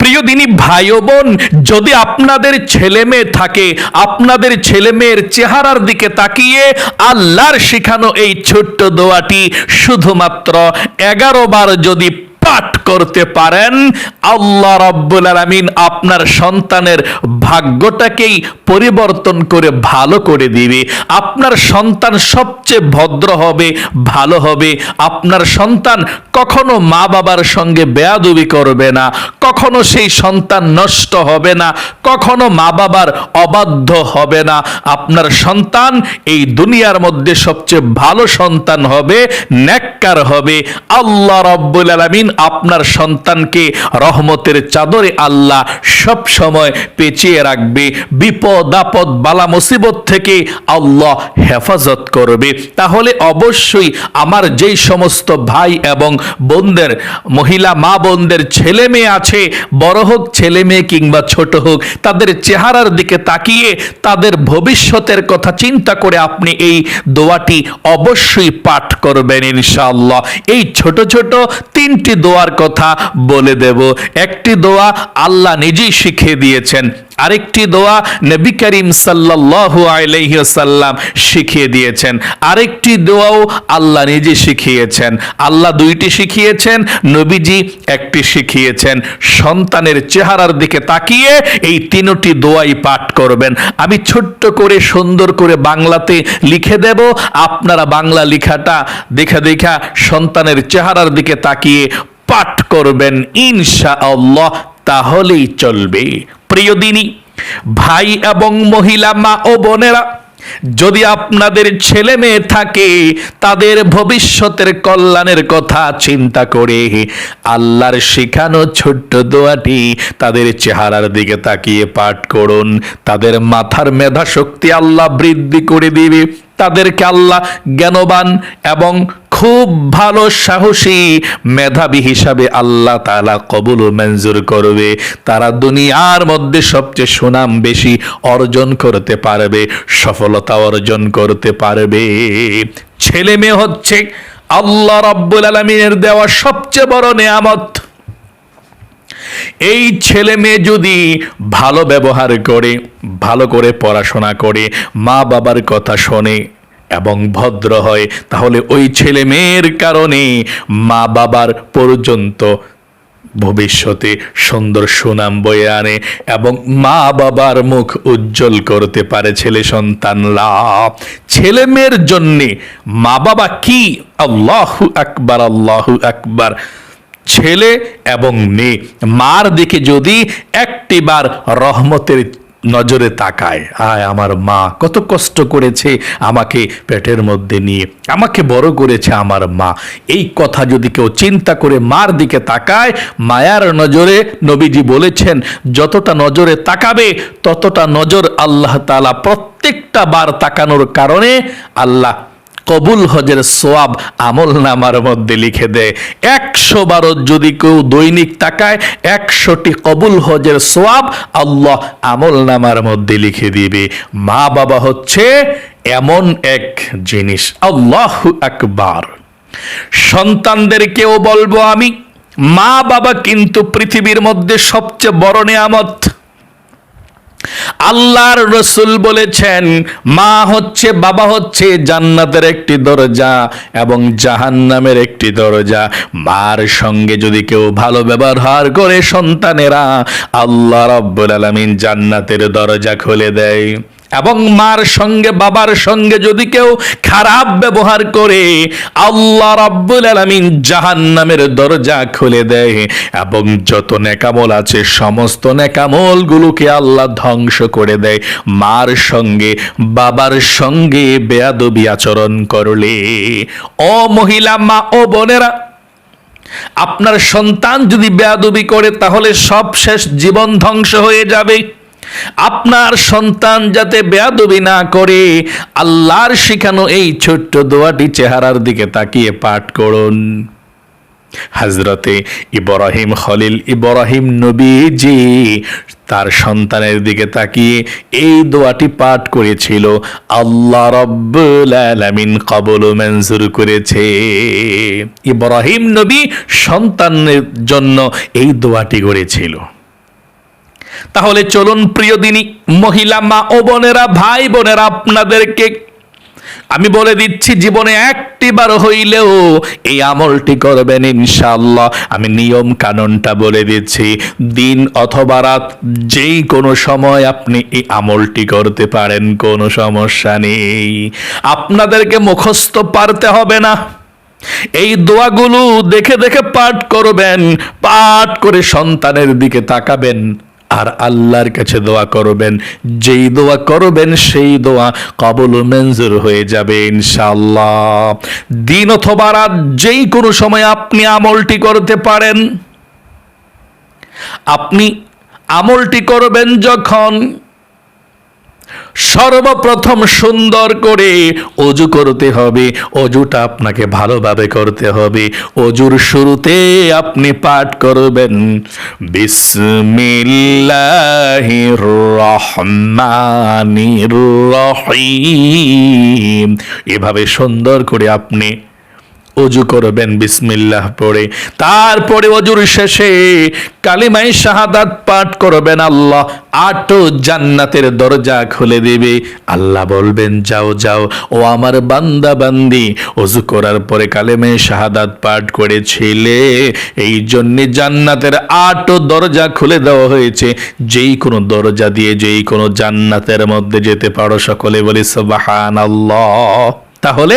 প্রিয় দিনী ভাই বোন, যদি আপনাদের ছেলে মেয়ে থাকে, আপনাদের ছেলে মেয়ের চেহারার দিকে তাকিয়ে আল্লাহর শিখানো এই ছোট্ট দোয়াটি শুধুমাত্র এগারো বার যদি পাঠ করতে পারেন, আল্লাহ রাব্বুল আলামিন আপনার সন্তানের ভাগ্যটাকেই পরিবর্তন করে ভালো করে দিবে। আপনার সন্তান সবচেয়ে ভদ্র হবে, ভালো হবে। আপনার সন্তান কখনো মা বাবার সঙ্গে বেয়াদবি করবে না, কখনো সেই সন্তান নষ্ট হবে না, কখনো মা বাবার অবাধ্য হবে না। আপনার সন্তান এই দুনিয়ার মধ্যে সবচেয়ে ভালো সন্তান হবে, নেককার হবে। আল্লাহ রব্বুল আলামিন আপনার সন্তানকে রহমতের চাদরে আল্লাহ সব সময় পেঁচিয়ে রাখবে। বিপদ, আপদ, বালা, মুসিবত থেকে আল্লাহ হেফাজত করবে। তাহলে অবশ্যই আমার যেই সমস্ত ভাই এবং বোনদের, মহিলা, মা বোনদের ছেলে মেয়ে আছে, বড় হোক, ছেলে মেয়ে কিংবা ছোট হোক, তাদের চেহারার দিকে তাকিয়ে তাদের ভবিষ্যতের কথা চিন্তা করে আপনি এই দোয়াটি অবশ্যই পাঠ করবেন ইনশাআল্লাহ। এই ছোট ছোট তিনটি দোয়ার কথা বলে দেব। একটি দোয়া আল্লাহ নিজেই শিখিয়ে দিয়েছেন। আরেকটি দোয়া নবী করিম সাল্লাল্লাহু আলাইহি ওয়াসাল্লাম শিখিয়ে দিয়েছেন। আরেকটি দোয়াও আল্লাহ নিজে শিখিয়েছেন। আল্লাহ দুইটি শিখিয়েছেন, নবীজি একটি শিখিয়েছেন। সন্তানের চেহারার দিকে তাকিয়ে এই তিনটি দোয়াই পাঠ করবেন। আমি ছোট্ট করে সুন্দর করে বাংলাতে লিখে দেব। আপনারা বাংলা লেখাটা দেখা দেখা সন্তানের চেহারার দিকে তাকিয়ে পাঠ করবেন ইনশা আল্লাহ তাহলেই চলবে। প্রিয় দিনী, ভাই এবং মহিলা, মা ও বোনেরা, যদি আপনাদের ছেলে মেয়ে থাকে, তাদের ভবিষ্যতের কল্যাণের কথা চিন্তা করে আল্লাহর শেখানো ছোট্ট দোয়াটি তাদের চেহারার দিকে তাকিয়ে পাঠ করুন। তাদের মাথার মেধা শক্তি আল্লাহ বৃদ্ধি করে দিবে। তাদেরকে আল্লাহ জ্ঞানবান এবং খুব ভালো সাহসী মেধাবী হিসাবে আল্লাহ তালা কবুল মঞ্জুর করবে। তারা দুনিয়ার মধ্যে সবচেয়ে সুনাম বেশি অর্জন করতে পারবে, সফলতা অর্জন করতে পারবে। ছেলে মেয়ে হচ্ছে আল্লাহ রাব্বুল আলমিনের দেওয়া সবচেয়ে বড় নেয়ামত। এই ছেলে মেয়ে যদি ভালো ব্যবহার করে, ভালো করে পড়াশোনা করে, মা বাবার কথা শোনে এবং ভদ্র হয়, তাহলে ওই ছেলে মেয়ের কারণে মা বাবার পর্যন্ত ভবিষ্যতে সুন্দর সুনাম বয়ে আনে এবং মা বাবার মুখ উজ্জ্বল করতে পারে ছেলে সন্তানরা। ছেলে মেয়ের জন্যে মা বাবা কি? আল্লাহু আকবার আল্লাহু আকবার। ছেলে এবং মেয়ে। মার দিকে যদি একটিবার রহমতের নজরে তাকায়, আয় আমার মা, কত কষ্ট করেছে আমাকে পেটের মধ্যে নিয়ে, আমাকে বড় করেছে আমার মা। এই কথা যদি কেউ চিন্তা করে মার দিকে তাকায়, মায়ার নজরে নবীজি বলেছেন, যতটা নজরে তাকাবে, ততটা নজর আল্লাহ তালা প্রত্যেকটা বার তাকানোর কারণে আল্লাহ কবুল হজের সোয়াব আমল নামার মধ্যে লিখে দেয় একশো বারো যদি কেউ দৈনিক তাকায়, একশোটি কবুল হজের সোয়াব আল্লাহ আমল নামার মধ্যে লিখে দিবে। মা বাবা হচ্ছে এমন এক জিনিস। আল্লাহ আকবার। সন্তানদেরকেও বলব আমি, মা বাবা কিন্তু পৃথিবীর মধ্যে সবচেয়ে বড় নেয়ামত। আল্লাহর রসুল বলেছেন, মা হচ্ছে, বাবা হচ্ছে জান্নাতের একটি দরজা এবং জাহান্নামের একটি দরজা। মার সঙ্গে যদি কেউ ভালো ব্যবহার করে সন্তানেরা, আল্লাহ রব্বুল আলমিন জান্নাতের দরজা খুলে দেয়। এবং মার সঙ্গে, বাবার সঙ্গে যদি কেউ খারাপ ব্যবহার করে, আল্লাহ রাব্বুল আলামিন জাহান্নামের দরজা খুলে দেয়। এবং যত নেকামল আছে, সমস্ত নেকামল গুলোকে আল্লাহ ধ্বংস করে দেয়। মার সঙ্গে, বাবার সঙ্গে বেয়াদবি আচরণ করলে ও মহিলা, মা, ও বোনেরা, আপনার সন্তান যদি বেয়াদবি করে, তাহলে সব শেষ, জীবন ধ্বংস হয়ে যাবে। আপনার সন্তান যাতে বেয়াদবি না করে, আল্লাহর শিখানো এই ছোট্ট দোয়াটি চেহারার দিকে তাকিয়ে পাঠ করুন। হজরতে ইব্রাহিম খলিল ইব্রাহিম নবীজি তার সন্তানের দিকে তাকিয়ে এই দোয়াটি পাঠ করেছিল, আল্লাহ আলামিন কবল মঞ্জুর করেছে। ইব্রাহিম নবী সন্তানের জন্য এই দোয়াটি করেছিল। তাহলে চলুন প্রিয় দিনী, মহিলা মা ও বোনেরা, ভাই বোনেরা, আপনাদেরকে আমি বলে দিচ্ছি, জীবনে একটি বার হইলেও এই আমলটি করবেন ইনশাআল্লাহ। আমি নিয়ম কানুনটা বলে দিচ্ছি, দিন অথবা রাত, যেই কোনো সময় আপনি এই আমলটি করতে পারেন, কোনো সমস্যা নেই। আপনাদেরকে মুখস্থ পারতে হবে না। এই দোয়াগুলো দেখে দেখে পাঠ করবেন, পাঠ করে সন্তানের দিকে তাকাবেন। আর আল্লাহর কাছে দোয়া করবেন। যেই দোয়া করবেন, সেই দোয়া কবল মঞ্জুর হয়ে যাবে ইনশাল্লাহ দিন অথবা রাত, যেই কোনো সময় আপনি আমলটি করতে পারেন, আপনি আমলটি করবেন যখন সর্বপ্রথম সুন্দর করে অজু করতে হবে। অজুটা আপনাকে ভালোভাবে করতে হবে। অজুর শুরুতে আপনি পাঠ করবেন। বিসমিল্লাহির রহমানির রহিম। এভাবে সুন্দর করে আপনি অজু করবেন, বিসমিল্লাহ পড়ে। তারপরে অজুর শেষে কালিমাই শাহাদাত পাঠ করবেন আল্লাহ। আটো জান্নাতের দরজা খুলে দেবে। আল্লাহ বলবেন, যাও যাও, ও আমার বান্দা বান্দি অজু করার পরে কালেমে শাহাদাত পাঠ করেছিলে। এই জন্যে জান্নাতের আটো দরজা খুলে দেওয়া হয়েছে। যেই কোনো দরজা দিয়ে যেই কোনো জান্নাতের মধ্যে যেতে পারো সকলে বলি সবাহান তাহলে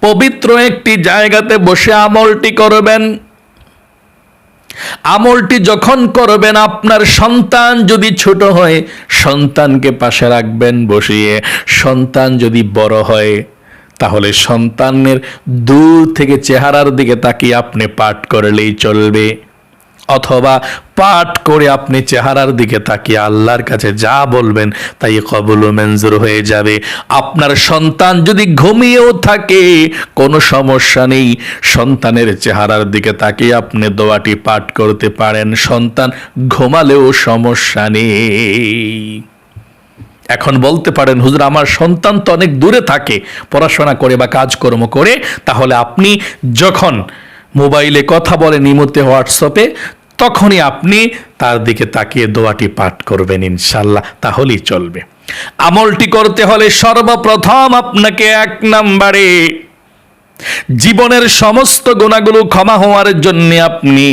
পবিত্র একটি জায়গাতে বসে আমলটি করবেন। আমলটি যখন করবেন, আপনার সন্তান যদি ছোট হয়, সন্তানকে পাশে রাখবেন বসিয়ে। সন্তান যদি বড় হয়, তাহলে সন্তানের দূর থেকে চেহারার দিকে তাকিয়ে আপনি পাঠ করলেই চলবে। অথবা পাঠ করে আপনি চেহারার দিকে তাকিয়ে আল্লাহর কাছে যা বলবেন তাই কবুল ও মঞ্জুর হয়ে যাবে। আপনার সন্তান যদি ঘুমিয়েও থাকে, কোনো সমস্যা নেই। সন্তানের চেহারার দিকে তাকিয়ে আপনি দোয়াটি পাঠ করতে পারেন। সন্তান ঘুমালেও সমস্যা নেই। এখন বলতে পারেন, হুজুর, আমার সন্তান তো অনেক দূরে থাকে। পড়াশোনা করে বা কাজকর্ম করে। তাহলে আপনি যখন মোবাইলে কথা বলেন, ইমুতে হোয়াটসঅ্যাপে তখনই আপনি তার দিকে তাকিয়ে দোয়াটি পাঠ করবেন ইনশাল্লাহ, তাহলেই চলবে। আমলটি করতে হলে সর্বপ্রথম আপনাকে এক নম্বরে জীবনের সমস্ত গুণাগুলো ক্ষমা হওয়ার জন্য আপনি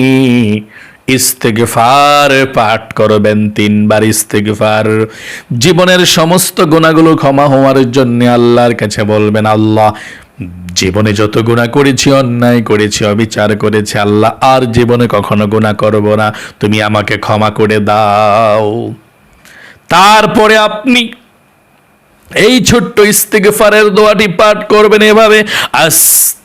ইস্তেগফার পাঠ করবেন, তিনবার ইস্তেগফার। জীবনের সমস্ত গুণাগুলো ক্ষমা হওয়ার জন্য আল্লাহর কাছে বলবেন, আল্লাহ জীবনে যত গুণা করেছি, অন্যায় করেছি, অবিচার করেছি, আল্লাহ আর জীবনে কখনো গুণা করব না। তুমি আমাকে ক্ষমা করে দাও। তারপরে আপনি এই ছোট্ট ইস্তিগফারের দোয়াটি পাঠ করবেন এভাবে ইলাই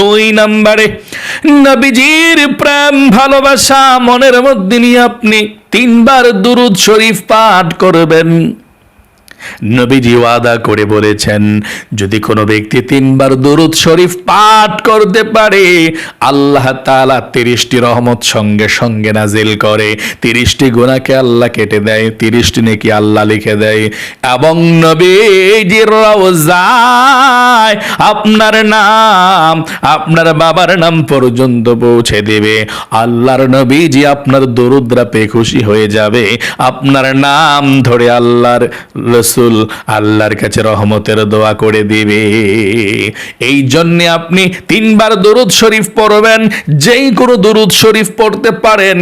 দুই নাম্বারে নবীজির প্রেম ভালোবাসা মনের মধ্যে নিয়ে আপনি তিনবার দুরুদ শরীফ পাঠ করবেন। নবীজি ওয়াদা করে বলেছেন, যদি কোনো ব্যক্তি তিনবার দুরুদ শরীফ পাঠ করতে পারে, আল্লাহ তাআলা তিরিশটি রহমত সঙ্গে সঙ্গে নাজিল করে। তিরিশটি গুণাকে আল্লাহ কেটে দেয়, তিরিশটি নাকি আল্লাহ লিখে দেয়। এবং নবীজির রওজায় আপনার নাম, আপনার বাবার নাম পর্যন্ত পৌঁছে দেবে। আল্লাহর নবীজি আপনার দরুদ্রা পেয়ে খুশি হয়ে যাবে। আপনার নাম ধরে আল্লাহর রসুল আল্লাহর কাছে রহমতের দোয়া করে দিবে। এই জন্যে আপনি তিনবার দরুদ শরীফ পড়বেন, যেই কোনো দরুদ শরীফ পড়তে পারেন,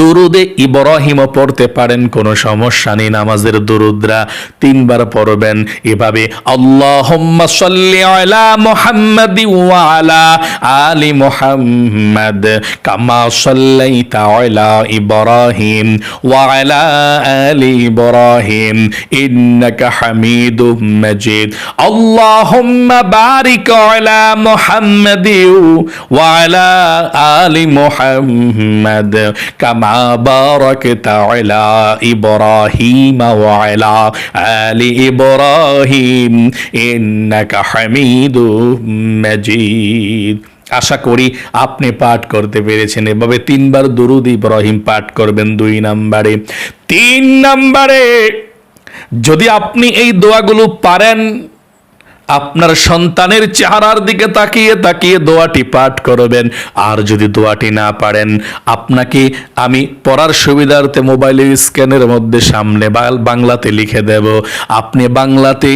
দরুদে ইব্রাহিমও পড়তে পারেন, কোনো সমস্যা নেই নামাজের দরুদরা তিনবার পড়বেন। এভাবে আল্লাহুম্মা সাল্লি আলা মুহাম্মাদি ওয়া আলা আলি মুহাম্মাদ কামা সাল্লাইতা আলা ইব্রাহিম ওয়া আলা আলি ইব্রাহিম। ইন্নাকা হামিদুম মাজিদ। আল্লাহুম্মা বারিক আলা মুহাম্মাদি ওয়া আলা আলি মুহাম্মাদ। কামা বারাকতা আলা ইব্রাহিম ওয়া আলা আলি ইব্রাহিম। ইন্নাকা হামিদুম মাজিদ। আশা করি আপনি পাঠ করতে পেরেছেন। এভাবে তিনবার দুরুদ ইব্রাহিম পাঠ করবেন দুই নাম্বারে। তিন নাম্বারে যদি আপনি এই দোয়াগুলো পারেন, আপনার সন্তানের চেহারার দিকে তাকিয়ে তাকিয়ে দোয়াটি পাঠ করবেন। আর যদি দোয়াটি না পারেন, আপনাকে আমি পড়ার সুবিধার্থে মোবাইলের স্ক্যানের মধ্যে সামনে বাংলাতে লিখে দেব। আপনি বাংলাতে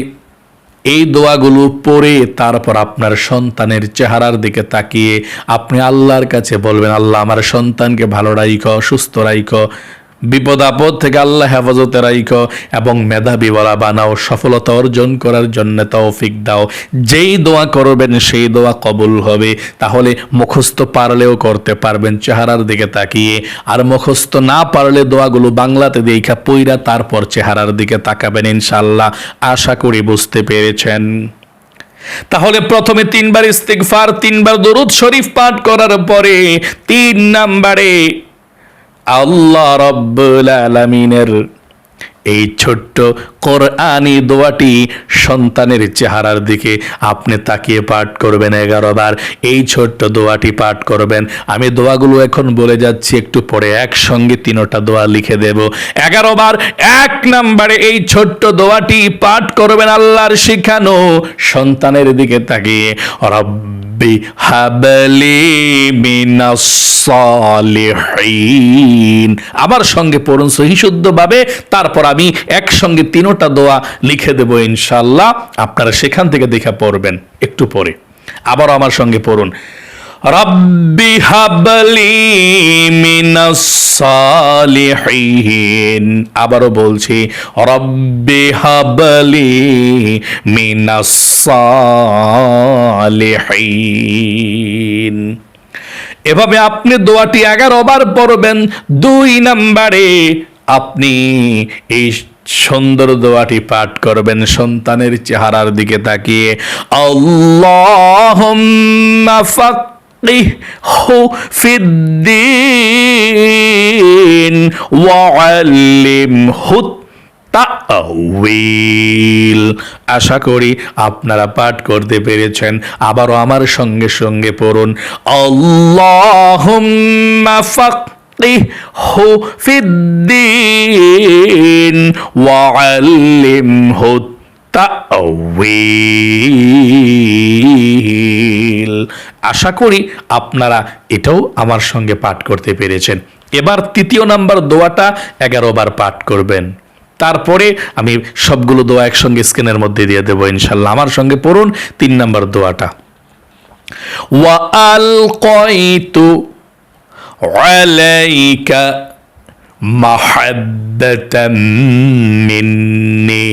এই দোয়াগুলো পড়ে তারপর আপনার সন্তানের চেহারার দিকে তাকিয়ে আপনি আল্লাহর কাছে বলবেন, আল্লাহ, আমার সন্তানকে ভালো রাইখ, সুস্থ রাইখ। বিপদ আপদ থেকে আল্লাহ হেফাজতে রাইখ এবং মেধাবী বলা বানাও, সফলতা অর্জন করার জন্য তাও তৌফিক দাও। যেই দোয়া করবেন, সেই দোয়া কবুল হবে। তাহলে মুখস্থ পারলেও করতে পারবেন, চেহারার দিকে তাকিয়ে। আর মুখস্থ না পারলে দোয়াগুলো বাংলাতে দেখা পইরা তারপর চেহারার দিকে তাকাবেন ইনশাল্লাহ আশা করি বুঝতে পেরেছেন। তাহলে প্রথমে তিনবার ইস্তিগফার, তিনবার দরুদ শরীফ পাঠ করার পরে তিন নাম্বারে আল্লাহ রব্বুল আলামিনের এই ছোট্ট কোরআনি দোয়াটি সন্তানের চেহারার দিকে আপনি তাকিয়ে পাঠ করবেন এগারো বার। এই ছোট্ট দোয়াটি পাঠ করবেন। আমি দোয়াগুলো এখন বলে যাচ্ছি, একটু পরে একসঙ্গে তিনোটা দোয়া লিখে দেব। এগারো বার এক নাম্বারে এই ছোট্ট দোয়াটি পাঠ করবেন আল্লাহর শিখানো সন্তানের দিকে তাকিয়ে। রব্বি হাবলি মিনাস সালিহিন আবার সঙ্গে পড়ুন সহি শুদ্ধভাবে, তারপর আমি একসঙ্গে তিনোটা দোয়া লিখে দেব ইনশাল্লাহ আপনারা সেখান থেকে দেখে পড়বেন, একটু পরে। আবার আমার সঙ্গে পড়ুন। রব্বি হাবলি মিনাস সালিহিন। আবারও বলছি, রব্বি হাবলি মিনাস সালিহিন এভাবে আপনি দোয়াটি এগারো বার পড়বেন দুই নাম্বারে আপনি এই সুন্দর দোয়াটি পাঠ করবেন সন্তানের চেহারার দিকে তাকিয়ে আল্লাহ فقهه في الدين وعلمه তাউইল আশা করি আপনারা পাঠ করতে পেরেছেন। আবারও আমার সঙ্গে সঙ্গে পড়ুন। আল্লাহুম্মা ফাক্কিহু ফিদ্দিন ওয়া আল্লিমহু তাউইল আশা করি আপনারা এটাও আমার সঙ্গে পাঠ করতে পেরেছেন। এবার তৃতীয় নাম্বার দোয়াটা এগারো বার পাঠ করবেন। তারপরে আমি সবগুলো দোয়া একসঙ্গে স্ক্রিনের মধ্যে দিয়ে দেবো ইনশাল্লাহ আমার সঙ্গে পড়ুন, তিন নাম্বার দোয়াটা। ওয়া আল কয়তু আলাইকা মিন্নি।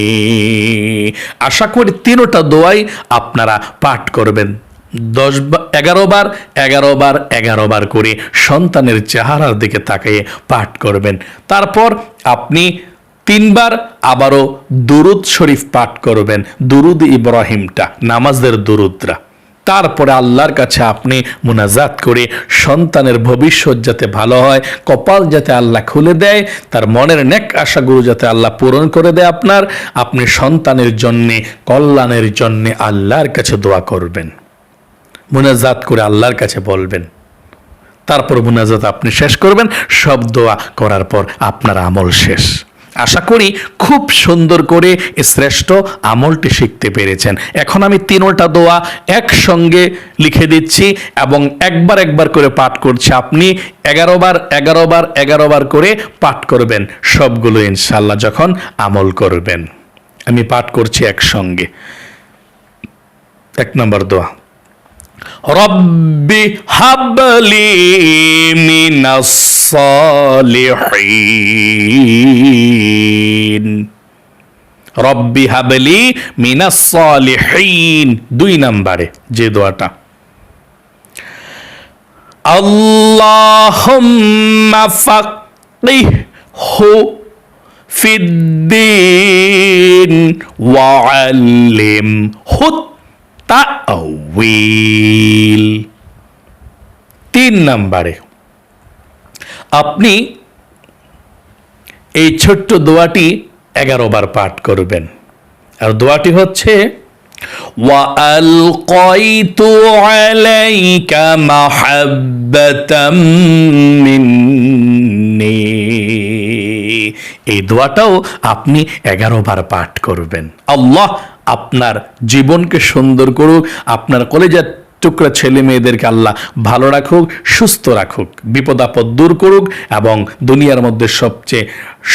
আশা করি তিনোটা দোয়াই আপনারা পাঠ করবেন। দশ এগারো বার এগারো বার এগারো বার করে সন্তানের চেহারার দিকে তাকিয়ে পাঠ করবেন। তারপর আপনি তিনবার আবারও দুরুদ শরীফ পাঠ করবেন, দুরুদ ইব্রাহিমটা, নামাজের দুরুদরা। তারপরে আল্লাহর কাছে আপনি মুনাজাত করে সন্তানের ভবিষ্যৎ যাতে ভালো হয়, কপাল যাতে আল্লাহ খুলে দেয়, তার মনের নেক আশাগুলো যাতে আল্লাহ পূরণ করে দেয় আপনার, আপনি সন্তানের জন্যে, কল্যাণের জন্যে আল্লাহর কাছে দোয়া করবেন। মুনাজাত করে আল্লাহর কাছে বলবেন। তারপর মুনাজাত আপনি শেষ করবেন, সব দোয়া করার পর আপনার আমল শেষ। আশা করি খুব সুন্দর করে শ্রেষ্ঠ আমলটি শিখতে পেরেছেন। এখন আমি তিনোটা দোয়া একসঙ্গে লিখে দিচ্ছি এবং একবার একবার করে পাঠ করছি। আপনি এগারো বার এগারো বার এগারো বার করে পাঠ করবেন সবগুলো ইনশাল্লাহ যখন আমল করবেন। আমি পাঠ করছি একসঙ্গে। এক নম্বর দোয়া। রব্বি হাবলি মিনাস সালিহিন। রব্বি হাবলি মিনাস সালিহিন। দুই নম্বরে যে দোয়াটা। আল্লাহুম্মা ফাক্কিহু ফিদ্দিন ওয়াআল্লিমহু তাআউইল তিন নম্বরে আপনি এই ছোট্ট দোয়াটি এগারো বার পাঠ করবেন আর দোয়াটি হচ্ছে وألقيت عليك محبة مني এই দোয়াটাও আপনি এগারো বার পাঠ করবেন আল্লাহ আপনার জীবনকে সুন্দর করুক আপনার কলেজের টুকরা ছেলে মেয়েদেরকে আল্লাহ ভালো রাখুক, সুস্থ রাখুক, বিপদ আপদ দূর করুক এবং দুনিয়ার মধ্যে সবচেয়ে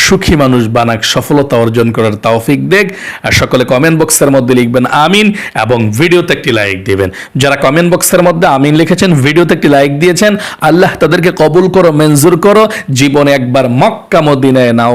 সুখী মানুষ বানাক, সফলতা অর্জন করার তাওফিক দেখ আর সকলে কমেন্ট বক্সের মধ্যে লিখবেন আমিন এবং ভিডিওতে একটি লাইক দিবেন। যারা কমেন্ট বক্সের মধ্যে আমিন লিখেছেন, ভিডিওতে একটি লাইক দিয়েছেন, আল্লাহ তাদেরকে কবুল করো, মঞ্জুর করো। জীবনে একবার মক্কা মদিনায় নাও